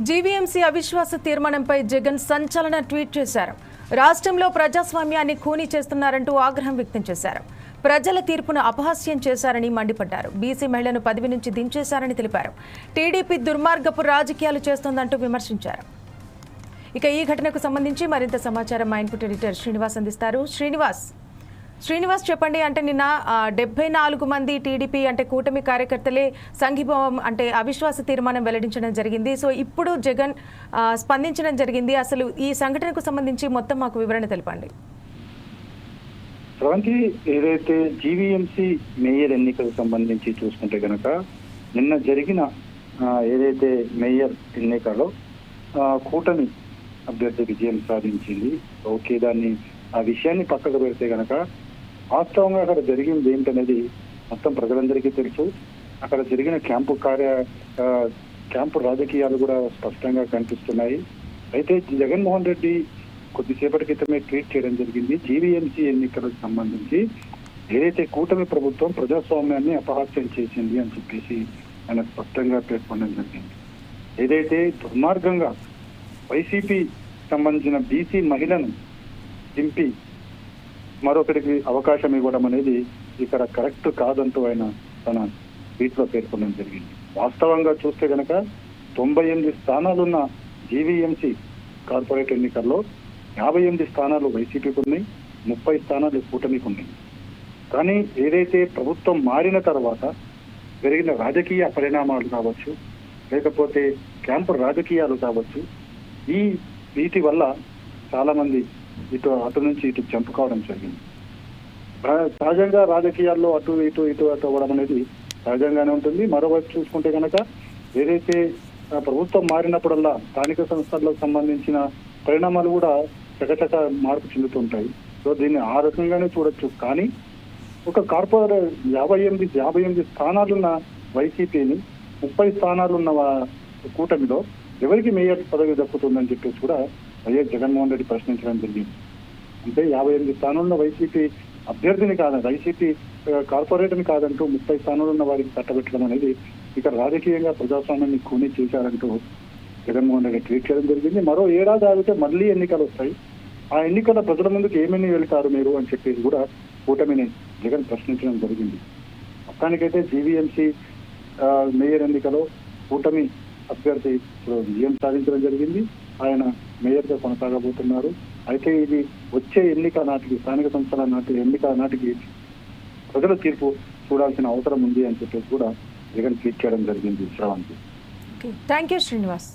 GVMC అవిశ్వాస తీర్మానంపై జగన్ సంచలన ట్వీట్ చేశారు. రాష్ట్రంలో ప్రజాస్వామ్యాన్ని ఖూనీ చేస్తున్నారంటూ ఆగ్రహం వ్యక్తం చేశారు. ప్రజల తీర్పును అపహాస్యం చేశారని మండిపడ్డారు. బీసీ మహిళను పదవి నుంచి దించేశారని తెలిపారు. టీడీపీ దుర్మార్గపు రాజకీయాలు చేస్తోందంటూ విమర్శించారు. ఇక ఈ ఘటనకు సంబంధించి మరింత సమాచారం మా ఇన్పుట్ ఎడిటర్ శ్రీనివాస్ అందిస్తారు. శ్రీనివాస్. శ్రీనివాస్ చెప్పండి అంటే నిన్న డెబ్బై నాలుగు మంది టీడీపీ అంటే కూటమి కార్యకర్తలే సంఘీభావం అంటే అవిశ్వాస తీర్మానం వెల్లడించడం జరిగింది. సో ఇప్పుడు జగన్ స్పందించడం జరిగింది. అసలు ఈ సంఘటనకు సంబంధించి మొత్తం మాకు వివరణ తెలపండి. స్రవంతి ఏదైతే జీవీఎంసీ మేయర్ ఎన్నికలకు సంబంధించి చూసుకుంటే కనుక నిన్న జరిగిన ఏదైతే మేయర్ ఎన్నికలో కూటమి అభ్యర్థి విజయం సాధించింది. ఓకే దాన్ని ఆ విషయాన్ని పక్కకు పెడితే కనుక వాస్తవంగా అక్కడ జరిగింది ఏంటనేది మొత్తం ప్రజలందరికీ తెలుసు. అక్కడ జరిగిన క్యాంపు కార్య క్యాంపు రాజకీయాలు కూడా స్పష్టంగా కనిపిస్తున్నాయి. అయితే జగన్మోహన్ రెడ్డి కొద్దిసేపటి క్రితమే ట్వీట్ చేయడం జరిగింది. జీవీఎంసీ ఎన్నికలకు సంబంధించి ఏదైతే కూటమి ప్రభుత్వం ప్రజాస్వామ్యాన్ని అపహాస్యం చేసింది అని చెప్పేసి ఆయన స్పష్టంగా పేర్కొనడం జరిగింది. ఏదైతే దుర్మార్గంగా వైసీపీ సంబంధించిన బీసీ మహిళను దింపి మరొకరికి అవకాశం ఇవ్వడం అనేది ఇక్కడ కరెక్ట్ కాదంటూ ఆయన తన ట్వీట్లో పేర్కొనడం జరిగింది. వాస్తవంగా చూస్తే గనక తొంభై ఎనిమిది స్థానాలున్న జీవీఎంసీ కార్పొరేట్ ఎన్నికల్లో యాభై ఎనిమిది స్థానాలు వైసీపీకి ఉన్నాయి ముప్పై స్థానాలు కూటమికి ఉన్నాయి. కానీ ఏదైతే ప్రభుత్వం మారిన తర్వాత జరిగిన రాజకీయ పరిణామాలు కావచ్చు లేకపోతే క్యాంపు రాజకీయాలు కావచ్చు ఈ వీటి వల్ల చాలామంది ఇటు అటు నుంచి ఇటు జంప్ కావడం జరిగింది సహజంగా రాజకీయాల్లో అటు ఇటు ఇటు అటు అవ్వడం అనేది సహజంగానే ఉంటుంది. మరోవైపు చూసుకుంటే కనుక ఏదైతే ప్రభుత్వం మారినప్పుడల్లా స్థానిక సంస్థలకు సంబంధించిన పరిణామాలు కూడా చకచక మార్పు చెందుతుంటాయి. సో దీన్ని ఆ రకంగానే చూడొచ్చు. కానీ ఒక కార్పొరేట్ యాభై ఎనిమిది యాభై ఎనిమిది స్థానాలున్న వైసీపీని ముప్పై స్థానాలున్న వా- కూటమిలో ఎవరికి మేయర్ పదవి దక్కుతుందని చెప్పేసి కూడా వైఎస్ జగన్మోహన్ రెడ్డి ప్రశ్నించడం జరిగింది. అంటే యాభై ఎనిమిది స్థానంలో వైసీపీ అభ్యర్థిని కాదండి వైసీపీ కార్పొరేటర్ని కాదంటూ ముప్పై స్థానాలు ఉన్న వారికి కట్టబెట్టడం అనేది ఇక్కడ రాజకీయంగా ప్రజాస్వామ్యాన్ని కూని చేశారంటూ జగన్మోహన్ రెడ్డి ట్వీట్ చేయడం జరిగింది. మరో ఏడాది ఆగితే మళ్ళీ ఎన్నికలు వస్తాయి. ఆ ఎన్నికల ప్రజల ముందుకు ఏమని వెళ్తారు మీరు అని చెప్పేసి కూడా కూటమిని జగన్ ప్రశ్నించడం జరిగింది. మొత్తానికైతే జీవీఎంసీ మేయర్ ఎన్నికలో కూటమి అభ్యర్థి ఇప్పుడు విజయం సాధించడం జరిగింది. ఆయన మేయర్గా కొనసాగబోతున్నారు. అయితే ఇది వచ్చే ఎన్నిక నాటికి స్థానిక సంస్థల నాటి ఎన్నిక నాటికి ప్రజల తీర్పు చూడాల్సిన అవసరం ఉంది అని చెప్పేసి కూడా జగన్ ట్వీట్ చేయడం జరిగింది శ్రావంతి థ్యాంక్ యూ శ్రీనివాస్.